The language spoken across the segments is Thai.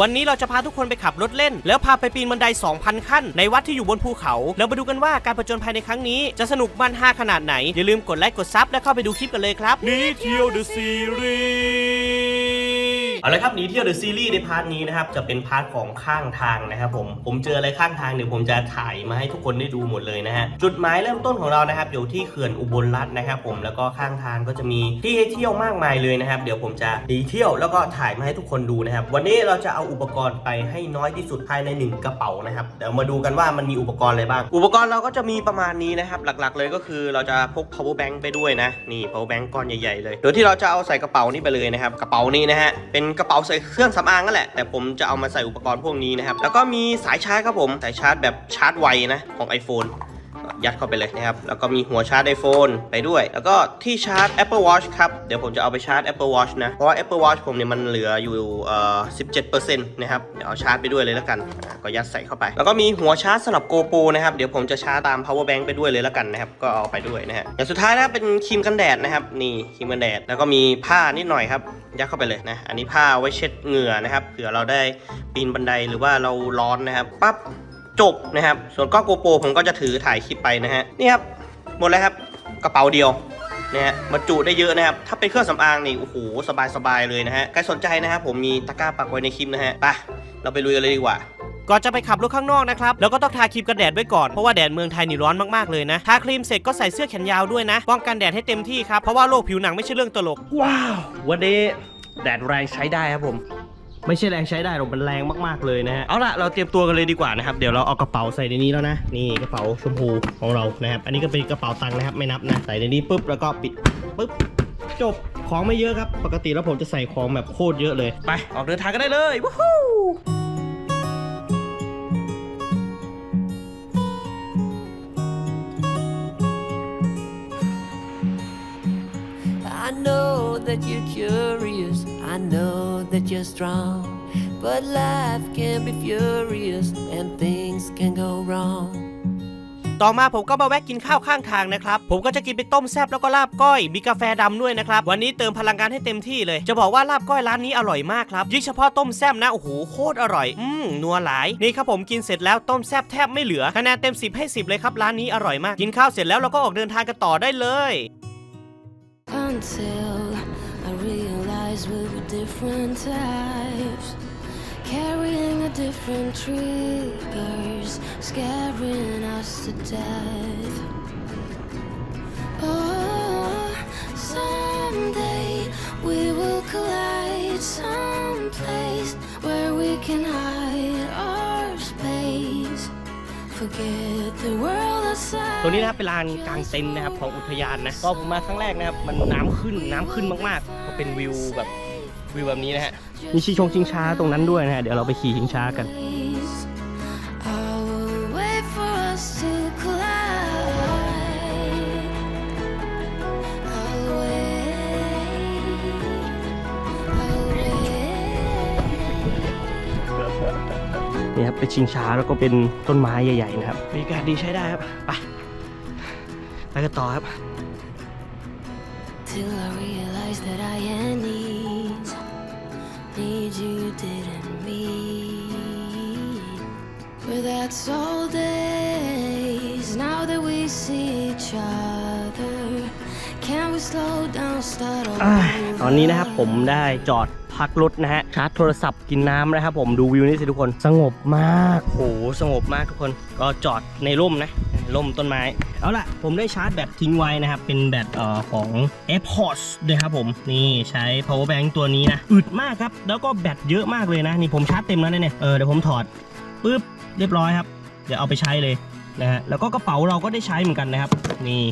วันนี้เราจะพาทุกคนไปขับรถเล่น แล้วพาไปปีนบันได 2,000 ขั้น ในวัดที่อยู่บนภูเขา แล้วมาดูกันว่าการผจญภัยในครั้งนี้จะสนุกมันฮาขนาดไหน อย่าลืมกดไลค์กดซับและเข้าไปดูคลิปกันเลยครับ นี่เที่ยวเดอะซีรีส์ เอาละครับหนีเที่ยวเดอะซีรีส์ในพาร์ทนี้นะครับจะเป็นพาร์ทของข้างทางนะครับผมผมเจออะไรข้างทางเดี๋ยวผมจะถ่ายมาให้ทุกคนได้ดูหมดเลยนะฮะจุดหมายเริ่มต้นของเรานะครับอยู่ที่เขื่อนอุบลรัตน์นะครับผมแล้วก็ข้างทางก็จะมีที่ให้เที่ยวมากมายเลยนะครับเดี๋ยวผมจะหนีเที่ยวแล้วก็ถ่ายมาให้ทุกคนดูนะครับวันนี้เราจะเอาอุปกรณ์ไปให้น้อยที่สุดภายในหนึ่งกระเป๋านะครับเดี๋ยวมาดูกันว่ามันมีอุปกรณ์อะไรบ้าง อุปกรณ์เราก็จะมีประมาณนี้นะครับหลักๆ เลยก็คือเราจะพก power bank ไปด้วยนะนี่ power bank ก้อนใหญ่ๆเลยโดยที่เราจะเอาใส่กระเป๋านี้ไปเลยนะครับกระเป๋านี้นะฮะเป็นกระเป๋าใส่เครื่องสำอางนั่นแหละ แต่ผมจะเอามาใส่อุปกรณ์พวกนี้นะครับ แล้วก็มีสายชาร์จครับผม สายชาร์จแบบชาร์จไวนะของ iPhone ยัดเข้าไปเลยนะครับ แล้วก็มีหัวชาร์จ iPhone ไปด้วย แล้วก็ที่ชาร์จ Apple Watch ครับ เดี๋ยวผมจะเอาไปชาร์จ Apple Watch นะ เพราะว่า Apple Watch ผมเนี่ยมันเหลืออยู่เอ่อ17%นะครับ เดี๋ยวเอาชาร์จไปด้วยเลยแล้วกัน ก็ยัดใส่เข้าไป แล้วก็มีหัวชาร์จสำหรับ GoPro นะครับ เดี๋ยวผมจะชาร์จตาม power bank ไปด้วยเลยแล้วกันนะครับ ก็เอาไปด้วยนะฮะ อย่างสุดท้ายนะเป็นครีมกันแดดนะครับ นี่ครีมกันแดด แล้วก็มีผ้านิดหน่อยครับ ยัดเข้าไปเลยนะ อันนี้ผ้าไว้เช็ดเหงื่อนะครับ เผื่อเราได้ปีนบันไดหรือว่าเราร้อนนะครับ ปั๊บ จบนะครับ ส่วนกล้องโกโปรผมก็จะถือถ่ายคลิปไปนะฮะนี่ครับหมดแล้วครับกระเป๋าเดียวนะฮะบรรจุได้เยอะนะครับ ถ้าเป็นเครื่องสำอางนี่โอ้โหสบายๆเลยนะฮะใครสนใจนะครับผมมีตะกร้าปักไว้ในคลิปนะฮะไปเราไปลุยกันเลยดีกว่าก่อนจะไปขับรถข้างนอกนะครับ แล้วก็ต้องทาครีมกันแดดไว้ก่อน เพราะว่าแดดเมืองไทยนี่ร้อนมากๆเลยนะ ทาครีมเสร็จก็ใส่เสื้อแขนยาวด้วยนะ ป้องกันแดดให้เต็มที่ครับ เพราะว่าโรคผิวหนังไม่ใช่เรื่องตลก ว้าว วันนี้แดดแรงใช้ได้ครับผม ไม่ใช่แรงใช้ได้หรอกมันแรงมากๆเลยนะฮะเอาล่ะเราเตรียมตัวกันเลยดีกว่านะครับเดี๋ยวเราเอากระเป๋าใส่ในนี้แล้วนะนี่กระเป๋าชมพูของเรานะครับอันนี้ก็เป็นกระเป๋าตังค์นะครับไม่นับนะใส่ในนี้ปุ๊บแล้วก็ปิดปุ๊บจบของไม่เยอะครับ ปกติแล้วผมจะใส่ของแบบโคตรเยอะเลยไปออกเดินทางกันได้เลยวู้ฮู้ know that you're curious, I know that you're strong. But life can be furious and things can go wrong. ต่อมาผมก็มาแวะกินข้าวข้างทางนะครับ ผมก็จะกินไปต้มแซบแล้วก็ลาบก้อย มีกาแฟดำด้วยนะครับ วันนี้เติมพลังงานให้เต็มที่เลย จะบอกว่าลาบก้อยร้านนี้อร่อยมากครับ ยิ่งเฉพาะต้มแซบนะ โอ้โห โคตรอร่อย อืมนัวหลาย นี่ครับผมกินเสร็จแล้วต้มแซบแทบไม่เหลือ คะแนนเต็ม 10 ให้ 10 เลยครับ ร้านนี้อร่อยมาก กินข้าวเสร็จแล้วเราก็ออกเดินทางกันต่อได้เลย Until I realized we were different types. Carrying a different triggers, scaring us to death. Oh, someday we will collide someplace where we can hide ตรงนี้นะครับเป็นลานกลางเต็นท์นะครับของอุทยานนะก็ผมมาครั้งแรกนะครับมันน้ำขึ้นน้ำขึ้นมากๆก็เป็นวิวแบบวิวแบบนี้นะฮะมีชิชงชิงช้าตรงนั้นด้วยนะฮะเดี๋ยวเราไปขี่ชิงช้ากัน นี่ครับเป็นชิงช้าแล้วก็เป็นต้นไม้ใหญ่ๆนะครับบรรยากาศดีใช้ได้ครับไปไปกันต่อครับ Till I realized that I had needs. Needs you didn't meet. But that's all days. Now that we see each other. ตอนนี้นะครับผมได้จอดพักรถนะฮะชาร์จโทรศัพท์กินน้ำนะครับผมดูวิวนี่สิทุกคนสงบมากโหสงบมากทุกคน ก็จอดในร่มนะร่มต้นไม้ เอาล่ะ ผมได้ชาร์จแบตทิ้งไว้นะครับ เป็นแบตเอ่อของ AirPods นะครับผมนี่ใช้ power bank ตัวนี้นะอึดมากครับ แล้วก็แบตเยอะมากเลยนะ นี่ผมชาร์จเต็มแล้วนะเนี่ยเออเดี๋ยวผมถอดปุ๊บเรียบร้อยครับ เดี๋ยวเอาไปใช้เลยนะฮะแล้วก็กระเป๋าเราก็ได้ใช้เหมือนกันนะครับ นี่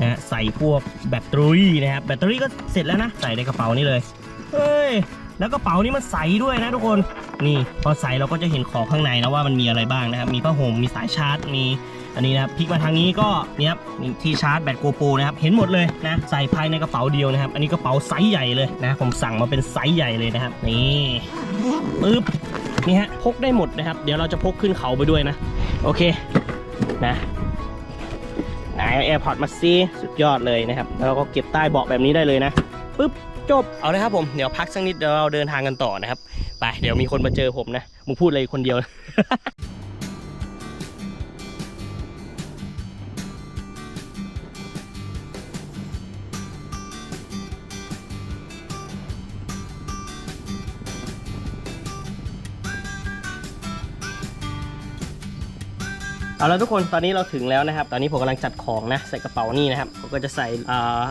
นะใส่พวกแบตเตอรี่นะครับแบตเตอรี่ก็เสร็จแล้วนะใส่ในกระเป๋านี้เลยเฮ้ยแล้วกระเป๋านี้มันใสด้วยนะทุกคนนี่พอใส่เราก็จะเห็นของข้างในนะว่ามันมีอะไรบ้างนะครับมีผ้าห่มมีสายชาร์จมีอันนี้นะครับพลิกมาทางนี้ก็เนี่ยครับที่ชาร์จแบตโกโปรนะครับเห็นหมดเลยนะใส่ภายในกระเป๋าเดียวนะครับ อันนี้กระเป๋าไซส์ใหญ่เลยนะผมสั่งมาเป็นไซส์ใหญ่เลยนะครับนี่ปึ๊บนี่ฮะพกได้หมดนะครับ เดี๋ยวเราจะพกขึ้นเขาไปด้วยนะ โอเคนะ ไหนเอา AirPod มาซีสุดยอดเลยนะครับ แล้วก็เก็บใต้เบาะแบบนี้ได้เลยนะปุ๊บจบเอาเลยครับผมเดี๋ยวพักสักนิดเดี๋ยวเราเดินทางกันต่อนะครับ ไปเดี๋ยวมีคนมาเจอผมนะมึงพูดอะไรคนเดียว เอาละทุกคนตอนนี้เราถึงแล้วนะครับ ตอนนี้ผมกำลังจัดของนะใส่กระเป๋านี่นะครับผมก็จะใส่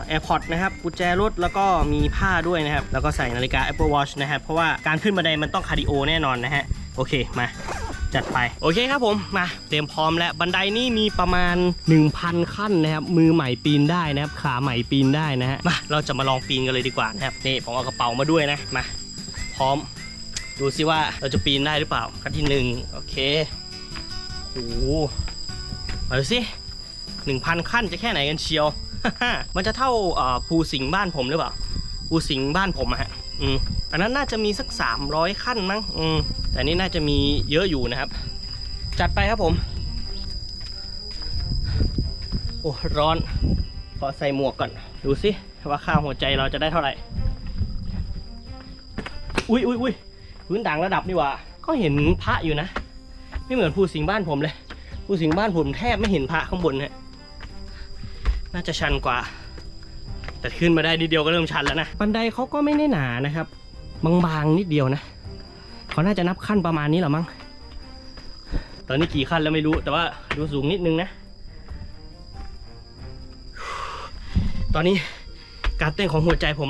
แอร์พอร์ตนะครับกุญแจรถแล้วก็มีผ้าด้วยนะครับ แล้วก็ใส่นาฬิกา Apple Watch นะครับเพราะว่าการขึ้นบันไดมันต้องคาร์ดิโอแน่นอนนะฮะโอเคมาจัดไปโอเคครับผมมาเตรียมพร้อมแล้วบันไดนี่มีประมาณ 1,000 ขั้นนะครับมือใหม่ปีนได้นะครับขาใหม่ปีนได้นะฮะมาเราจะมาลองปีนกันเลยดีกว่านะครับนี่ผมเอากระเป๋ามาด้วยนะมาพร้อม ดูซิว่าเราจะปีนได้หรือเปล่าขั้นที่หนึ่งโอเค หมาดูสิหนึ่งพันขั้นจะแค่ไหนกันเชียว มันจะเท่าภูสิงห์บ้านผมหรือเปล่า ภูสิงห์บ้านผมอะฮะ อืม อันนั้นน่าจะมีสัก300ขั้นมั้ง อืม แต่นี่น่าจะมีเยอะอยู่นะครับ จัดไปครับผม โอ้ร้อน ขอใส่หมวกก่อน ดูสิว่าค่าหัวใจเราจะได้เท่าไหร่ อุ้ยอุ้ยอุ้ยพื้นด่างระดับนี่ว่า ก็เห็นพระอยู่นะ ไม่เหมือนภูสิงห์บ้านผมเลยผู้สิงห์บ้านผมแทบไม่เห็นพระข้างบนฮะน่าจะชันกว่า แต่ขึ้นมาได้นิดเดียวก็เริ่มชันแล้วนะบันไดเขาก็ไม่ได้หนานะครับ บางๆนิดเดียวนะเขาน่าจะนับขั้นประมาณนี้หละมั้งตอนนี้กี่ขั้นแล้วไม่รู้แต่ว่าดูสูงนิดนึงนะตอนนี้การเต้นของหัวใจผม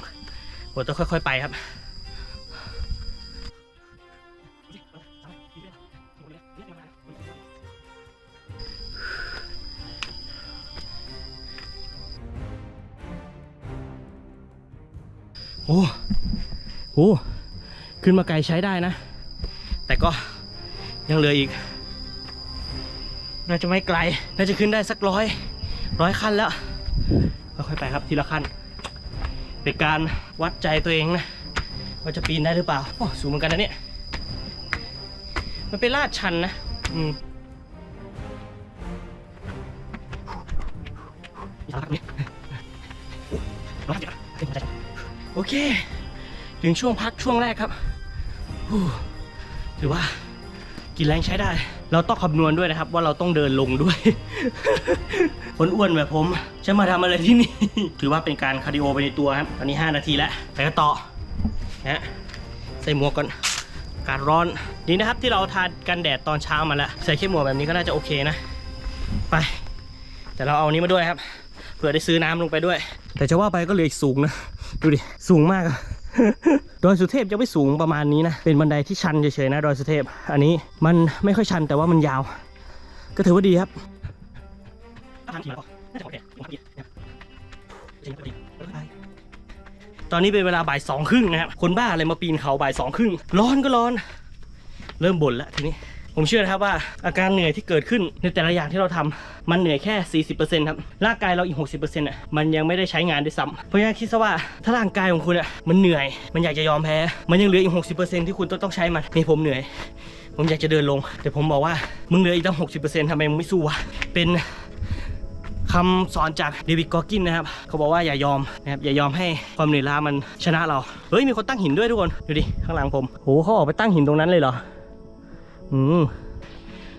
152ผมต้องค่อย ๆ ไปครับ โอ้โหขึ้นมาไกลใช้ได้นะ แต่ก็ยังเหลืออีก น่าจะไม่ไกล น่าจะขึ้นได้สักร้อยร้อยขั้นแล้วค่อยๆไปครับทีละขั้น เป็นการวัดใจตัวเองนะว่าจะปีนได้หรือเปล่าโอ้สูงเหมือนกันนะเนี่ย มันเป็นลาดชันนะ อืมอีกสักพักนี้ เค ถึงช่วงพักช่วงแรกครับถือว่ากินแรงใช้ได้ เราต้องคำนวณด้วยนะครับ ว่าเราต้องเดินลงด้วย คนอ้วนแบบผมจะมาทำอะไรที่นี่ ถือว่าเป็นการคาร์ดิโอไปในตัวครับ ตอนนี้ 5 นาทีแล้วไปกันต่อนะใส่หมวกก่อนอากาศร้อนดีนะครับที่เราทานกันแดดตอนเช้ามาแล้วใส่แค่หมวกแบบนี้ก็น่าจะโอเคนะ ไป แต่เราเอาอันนี้มาด้วยครับเผื่อได้ซื้อน้ำลงไปด้วย แต่จะว่าไปก็เหลืออีกสูงนะ ดูดิ สูงมากอะดอยสุเทพจะไม่สูงประมาณนี้นะ เป็นบันไดที่ชันเฉยๆนะดอยสุเทพ อันนี้มันไม่ค่อยชันแต่ว่ามันยาว ก็ถือว่าดีครับตอนนี้เป็นเวลาบ่ายสองครึ่งนะครับ คนบ้าอะไรมาปีนเขาบ่ายสองครึ่ง ร้อนก็ร้อน เริ่มบ่นแล้วทีนี้ ผมเชื่อนะครับว่าอาการเหนื่อยที่เกิดขึ้นในแต่ละอย่างที่เราทำมันเหนื่อยแค่ 40%ครับร่างกายเราอีก 60%อะมันยังไม่ได้ใช้งานด้วยซ้ำเพราะฉะนั้นคิดซะว่าถ้าร่างกายของคุณอะมันเหนื่อย มันอยากจะยอมแพ้ มันยังเหลืออีก 60%ที่คุณต้องต้องใช้มันนี่ผมเหนื่อย ผมอยากจะเดินลง แต่ผมบอกว่ามึงเหลืออีกตั้ง 60%ทำไมมึงไม่สู้วะเป็นคำสอนจากเดวิดกอร์กินนะครับ เขาบอกว่าอย่ายอมนะครับอย่ายอมให้ความเหนื่อยล้ามันชนะเรา เฮ้ยมีคนตั้งหินด้วยทุกคน ดูดิ ข้างหลังผมโหเขาออกไปตั้งหินตรงนั้นเลยเหรอ อืม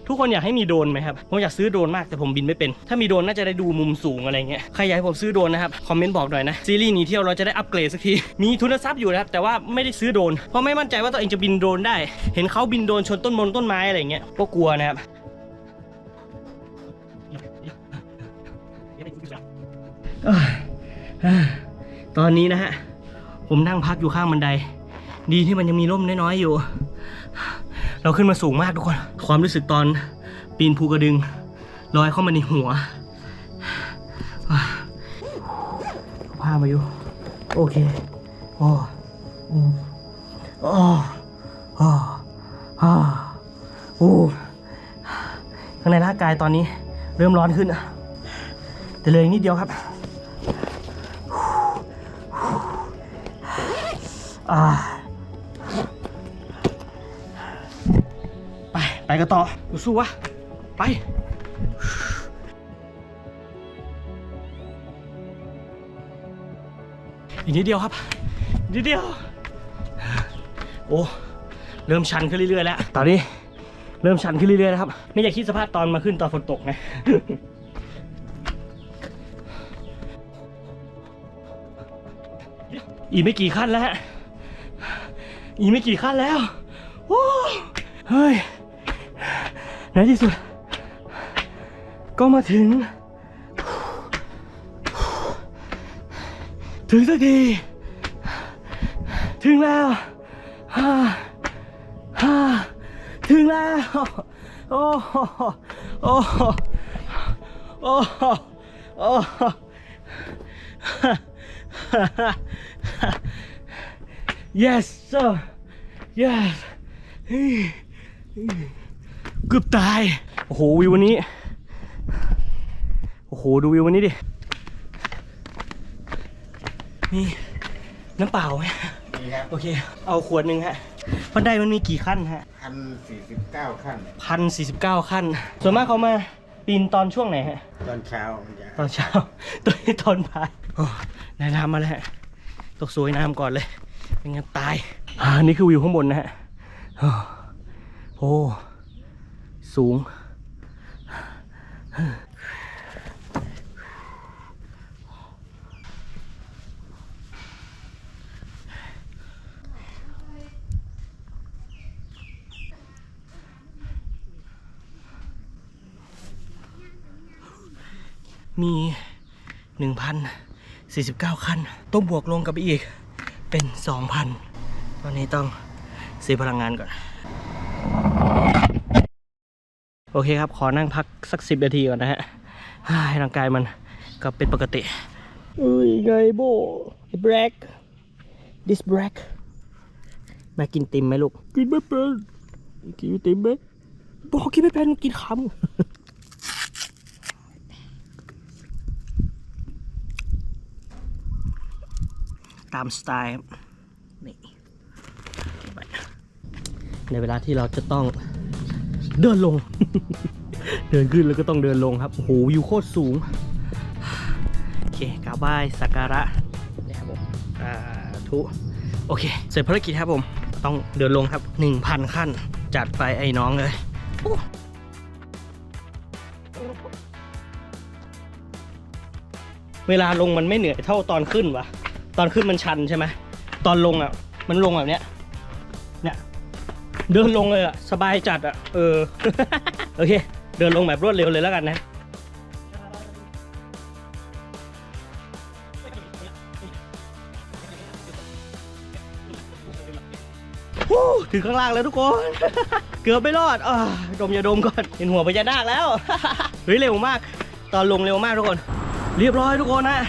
ทุกคนอยากให้มีโดรนไหมครับ ผมอยากซื้อโดรนมากแต่ผมบินไม่เป็น ถ้ามีโดรนน่าจะได้ดูมุมสูงอะไรเงี้ย ใครอยากให้ผมซื้อโดรนนะครับ คอมเมนต์บอกหน่อยนะ ซีรีส์นี้เที่ยวเราจะได้อัปเกรดสักที มีทุนทรัพย์อยู่นะครับ แต่ว่าไม่ได้ซื้อโดรน เพราะไม่มั่นใจว่าตัวเองจะบินโดรนได้ เห็นเขาบินโดรนชนต้นมนต้นไม้อะไรเงี้ย ก็กลัวนะครับตอนนี้นะฮะ ผมนั่งพักอยู่ข้างบันได ดีที่มันยังมีร่มน้อยๆอยู่ เราขึ้นมาสูงมากทุกคน ความรู้สึกตอนปีนภูกระดึงลอยเข้ามาในหัวพามาอยู่ โอเคโอ้อืมโอ้โอ้โอ้โอ้ข้างในร่างกายตอนนี้เริ่มร้อนขึ้นแต่เหลยนิดเดียวครับอ่า ไปกันต่อสู้วะ ไปอีกนิดเดียวครับ นิดเดียว โอ้ เริ่มชันขึ้นเรื่อยๆแล้ว ตอนนี้เริ่มชันขึ้นเรื่อยๆแล้วครับ ไม่อยากคิดสภาพตอนมาขึ้นตอนฝนตกไงอีกไม่กี่ขั้นแล้ว อีกไม่กี่ขั้นแล้วโอ้เฮ้ย ในที่สุด ก็มาถึง ถึงสักที ถึงแล้วฮ่าฮ่าถึงแล้ว โอ้โหโอ้โหโอ้โหโอ้โห yes sir yes เกือบตาย โอ้โหวิววันนี้ โอ้โหดูวิววันนี้ดิ มีน้ำเปล่าไหมนี่ครับโอเค เอาขวดหนึ่งฮะบันไดมันมีกี่ขั้นฮะพันสี่สิบเก้าขั้น พันสี่สิบเก้าขั้น ส่วนมากเขามาปีนตอนช่วงไหนฮะ ตอนเช้ามันจะตอนเช้าตอนนี้ตอนบ่ายโอ้นายน้ำมาแล้วฮะตกสวยน้ำก่อนเลยไม่งั้นตาย อ่า นี่คือวิวข้างบนนะฮะ โอ้โอ้ สูง มี 1,049ขั้นต้องบวกลงกับอีกเป็น 2,000 ตอนนี้ต้องเสียพลังงานก่อน โอเคครับ ขอนั่งพักสัก10นาทีก่อนนะฮะให้ร่างกายมันกลับเป็นปกติเอ้ยไงโบ black this black มากินติมไหมลูก กินไม่เป็นกินติมไหมบอกกินไม่เป็นกินคำตามสไตล์ครับนี่ไปในเวลาที่เราจะต้อง เดินลง เดินขึ้นแล้วก็ต้องเดินลงครับ โอ้โหวิวโคตรสูง โอเคกราบไหว้สักการะนี่ครับผมสาธุโอเค เสร็จภารกิจครับผม ต้องเดินลงครับ 1,000 ขั้น จัดไปไอ้น้องเลยเวลาลงมันไม่เหนื่อยเท่าตอนขึ้นวะตอนขึ้นมันชันใช่ไหม ตอนลงอะ มันลงแบบเนี้ย เดินลงเลยอะ สบายจัดอะ เออ โอเค เดินลงแบบรวดเร็วเลยแล้วกันนะถึงข้างล่างแล้วทุกคน เกือบไม่รอดอาดมอย่าดมก่อน เห็นหัวพญานาคแล้ว เฮ้ยเร็วมาก ตอนลงเร็วมากทุกคน เรียบร้อยทุกคนนะ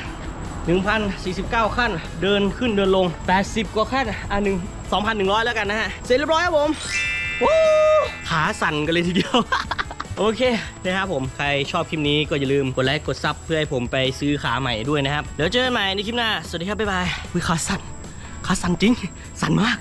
1,049 ขั้น เดินขึ้นเดินลง 80 กว่าขั้นอะหนึ่ง 2,100 แล้วกันนะฮะ เสร็จเรียบร้อยครับผมวู้ขาสั่นกันเลยทีเดียว โอเคนะครับผม ใครชอบคลิปนี้ก็อย่าลืมกดไลค์กดซับเพื่อให้ผมไปซื้อขาใหม่ด้วยนะครับเดี๋ยวเจอกันใหม่ในคลิปหน้า สวัสดีครับ บ๊ายบายวิขาสั่นขาสั่นจริง สั่นมาก